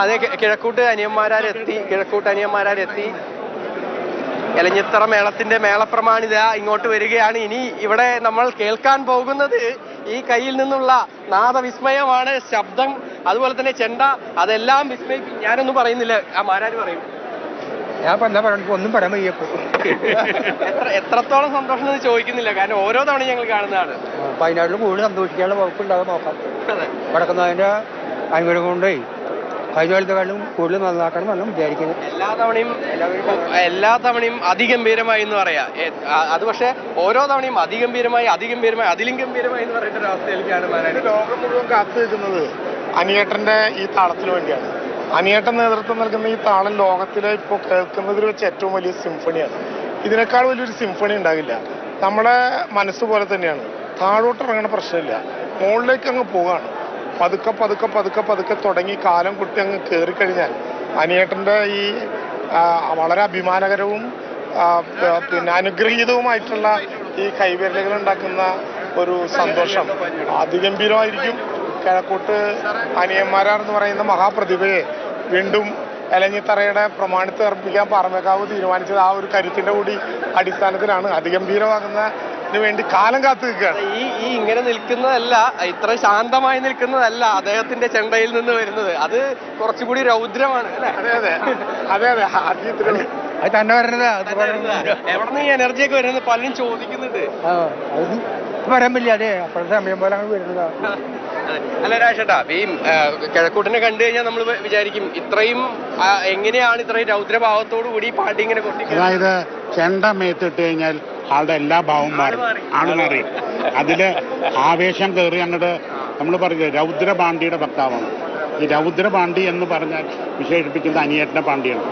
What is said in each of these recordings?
അതെ കിഴക്കൂട്ട് അനിയന്മാരാരെത്തി കിഴക്കൂട്ട് അനിയന്മാരാരെത്തി. എലഞ്ഞിത്തറ മേളത്തിന്റെ മേളപ്രമാണിത ഇങ്ങോട്ട് വരികയാണ്. ഇനി ഇവിടെ നമ്മൾ കേൾക്കാൻ പോകുന്നത് ഈ കയ്യിൽ നിന്നുള്ള നാദവിസ്മയമാണ് ശബ്ദം അതുപോലെ തന്നെ ചെണ്ട. അതെല്ലാം വിസ്മയിക്കും ഞാനൊന്നും പറയുന്നില്ല. ആ മാരാര് പറയും? ഞാൻ പല ഒന്നും പറയാൻ വയ്യ എത്ര എത്രത്തോളം സന്തോഷം എന്ന് ചോദിക്കുന്നില്ല. കാരണം ഓരോ തവണ ഞങ്ങൾ കാണുന്നതാണ്. വയനാട്ടിൽ കൂടുതൽ സന്തോഷിക്കാനുള്ള വകുപ്പുണ്ടാകാൻ നോക്കാം. അതെ. വടക്കുന്നതിന്റെ അനുഗ്രഹം കൊണ്ടേ കാലത്തെക്കാളും കൂടുതൽ നന്നാക്കണം എന്നാണ് വിചാരിക്കുന്നത്. എല്ലാ തവണയും എല്ലാ തവണയും അതിഗംഭീരമായി എന്ന് പറയാം. അത് പക്ഷേ ഓരോ തവണയും അതിഗംഭീരമായി അതിഗംഭീരമായി അതിലും ഗംഭീരമായി എന്ന് പറയുന്ന ഒരു അവസ്ഥയിലേക്കാണ് മാരാര് ലോകം മുഴുവൻ കാത്തു നിൽക്കുന്നത് അനിയേട്ടന്റെ ഈ താളത്തിന് വേണ്ടിയാണ്. അനിയേട്ടൻ നേതൃത്വം നൽകുന്ന ഈ താളം ലോകത്തിലെ ഇപ്പോൾ കേൾക്കുന്നതിൽ വെച്ച് ഏറ്റവും വലിയ സിംഫണിയാണ്. ഇതിനേക്കാൾ വലിയൊരു സിംഫണി ഉണ്ടാകില്ല. നമ്മുടെ മനസ്സ് പോലെ തന്നെയാണ്. താഴോട്ട് ഇറങ്ങണ പ്രശ്നമില്ല. മുകളിലേക്ക് അങ്ങ് പോവുകയാണ് പതുക്കെ പതുക്കെ പതുക്കെ പതുക്കെ തുടങ്ങി കാലം കുട്ടി അങ്ങ് കയറിക്കഴിഞ്ഞാൽ അനിയേട്ടന്റെ ഈ വളരെ അഭിമാനകരവും പിന്നെ അനുഗ്രഹീതവുമായിട്ടുള്ള ഈ കൈവിരലുകൾ ഉണ്ടാക്കുന്ന ഒരു സന്തോഷം. അതിഗംഭീരമായിരിക്കും. കിഴക്കോട്ട് അനിയന്മാരാണെന്ന് പറയുന്ന മഹാപ്രതിഭയെ വീണ്ടും എലഞ്ഞിത്തറയുടെ പ്രമാണിത്ത് അർപ്പിക്കാൻ പാറമേക്കാവ് തീരുമാനിച്ചത് ആ ഒരു കരുത്തിന്റെ കൂടി അടിസ്ഥാനത്തിലാണ്. അതിഗംഭീരമാകുന്നതിന് വേണ്ടി കാലം കാത്തു നിൽക്കുകയാണ് ഈ ഈ ഇങ്ങനെ നിൽക്കുന്നതല്ല ഇത്ര ശാന്തമായി നിൽക്കുന്നതല്ല അദ്ദേഹത്തിന്റെ ചെണ്ടയിൽ നിന്ന് വരുന്നത്. അത് കുറച്ചുകൂടി രൗദ്രമാണ് അല്ലെ? അതെ അതെ. അതെ അതെ. ആദ്യം ഇത്തിരി അത് തന്നെ വരണതാ അത് പറയുന്നത് എവിടെ നിന്ന് ഈ എനർജി ഒക്കെ വരുന്നത്? പലരും ചോദിക്കുന്നുണ്ട്. ആ അത് പറയാൻ പറ്റില്ല അതെ. അപ്പോഴത്തെ സമയം പോലെ അങ്ങ് വരുന്നതാ. അല്ല രാഷേട്ടാ ഈ കിഴക്കൂട്ടിനെ കണ്ടു കഴിഞ്ഞാൽ നമ്മൾ വിചാരിക്കും ഇത്രയും എങ്ങനെയാണ് ഇത്രയും രൗദ്രഭാവത്തോടു കൂടി പാട്ട് പാട്ടി ഇങ്ങനെ കൊട്ടി അതായത് ചെണ്ട മേത്തിട്ട് കഴിഞ്ഞാൽ ആളുടെ എല്ലാ ഭാവവും മാറി. ആണ് മാറി. അതിൽ ആവേശം കയറി അങ്ങോട്ട് നമ്മൾ പറയില്ലേ രൗദ്രപാണ്ഡിയുടെ ഭക്താവാണ് ഈ രൗദ്രപാണ്ഡി എന്ന് പറഞ്ഞാൽ വിശേഷിപ്പിക്കുന്നത് അനിയേട്ടൻ പാണ്ഡിയാണ്.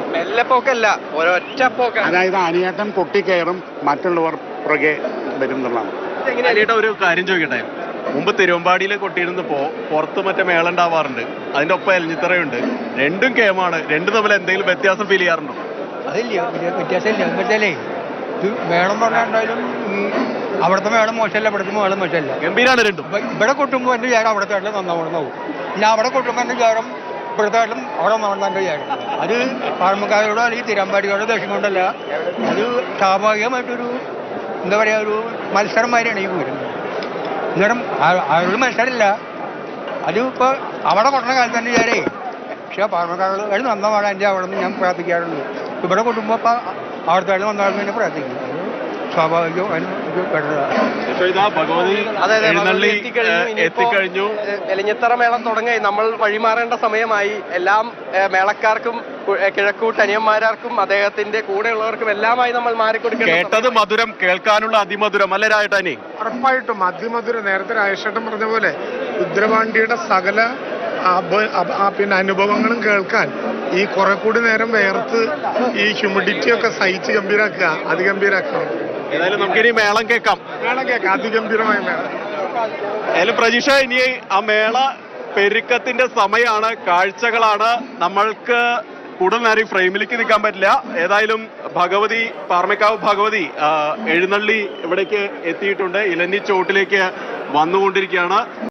അതായത് അനിയേട്ടൻ കൊട്ടിക്കയറും മറ്റുള്ളവർ പുറകെ വരും എന്നുള്ളതാണ്. ഒരു കാര്യം ചോദിക്കട്ടെ? മുമ്പ് തിരുവമ്പാടിയിൽ കൊട്ടിയിരുന്നപ്പോ പുറത്ത് മറ്റേ മേള ഉണ്ടാവാറുണ്ട്. അതിന്റെ ഒപ്പം എലഞ്ഞിത്തറയുണ്ട്. രണ്ടും കേമാണ്. രണ്ടും തമ്മിൽ എന്തെങ്കിലും വ്യത്യാസം ഫീൽ ചെയ്യാറുണ്ടോ? അതില്ല വ്യത്യാസം വ്യത്യാസമില്ല. ഇത് വേണം പറഞ്ഞാലും അവിടുത്തെ വേണം മോശമല്ല ഇവിടുത്തെ വേണം മോശമല്ല. ഗംഭീരാണ് രണ്ടും. ഇവിടെ കൊട്ടുമ്പോൾ എന്റെ വിചാരം അവിടുത്തെ ആട്ടിലും നന്നാവണമെന്നാവും പിന്നെ അവിടെ കൊട്ടുമ്പോൾ എന്റെ വിചാരം ഇവിടുത്തെ ആട്ടിലും അവിടെ നന്നാവണം എന്റെ വിചാരം അത് പാർമക്കാരോടോ അല്ലെങ്കിൽ തിരമ്പാടിയോടോ ദേഷ്യം കൊണ്ടല്ല. അത് സ്വാഭാവികമായിട്ടൊരു എന്താ പറയുക ഒരു മത്സരമാതിരിയാണ് ഈ പോരുന്നത് അന്നേരം അവരോട് മത്സരമില്ല. അത് ഇപ്പോൾ അവിടെ കൊണ്ടുന്ന കാലത്ത് തന്നെ വിചാരേ പക്ഷേ പാർമക്കാരോട് അത് നന്നാവാണ് എന്റെ അവിടെ നിന്ന് ഞാൻ പ്രാർത്ഥിക്കാറുണ്ട്. ഇവിടെ കൊട്ടുമ്പോൾ ഇപ്പം അവിടുത്തെ വെള്ളം നന്നാവണമെന്ന് തന്നെ പ്രാർത്ഥിക്കും അത് സ്വാഭാവികം അതിന് ഇത് പെടുന്നതാണ് പക്ഷേ ഇതാ ഭഗവതി അതെ അതെ എഴുന്നള്ളി എത്തിക്കഴിഞ്ഞു. എലിഞ്ഞിത്തറ മേളം തുടങ്ങി. നമ്മൾ വഴിമാറേണ്ട സമയമായി. എല്ലാം മേളക്കാർക്കും കിഴക്കൂട്ട് അനിയന്മാരാർക്കും അദ്ദേഹത്തിന്റെ കൂടെയുള്ളവർക്കും എല്ലാമായി നമ്മൾ മാറിക്കൊടുക്കുക കേട്ടത് മധുരം കേൾക്കാനുള്ള അതിമധുരം. അല്ലേ രായട്ടാനി ഉറപ്പായിട്ടും അതിമധുര നേരത്തെ രാജേഷേട്ടൻ പറഞ്ഞ പോലെ രുദ്രപാണ്ഡിയുടെ സകല പിന്നെ അനുഭവങ്ങളും കേൾക്കാൻ ഈ കുറെ കൂടി നേരം വേർത്ത് ഈ ഹ്യൂമിഡിറ്റി ഒക്കെ സഹിച്ച് ഗംഭീരാക്കുക. അതിഗംഭീരാക്കുക. ഏതായാലും നമുക്കിനി മേളം കേൾക്കാം. മേളം കേൾക്കാം. അതിഗംഭീരമായ മേളം. ഏതായാലും പ്രതീക്ഷ ഇനി ആ മേള പെരുക്കത്തിന്റെ സമയമാണ് കാഴ്ചകളാണ്. നമ്മൾക്ക് കൂടുതൽ നേരം ഫ്രെയിമിലേക്ക് നിൽക്കാൻ പറ്റില്ല. ഏതായാലും ഭഗവതി പാർമേക്കാവ് ഭഗവതി എഴുന്നള്ളി ഇവിടേക്ക് എത്തിയിട്ടുണ്ട്. ഇലഞ്ഞി ചോട്ടിലേക്ക് വന്നുകൊണ്ടിരിക്കുകയാണ്.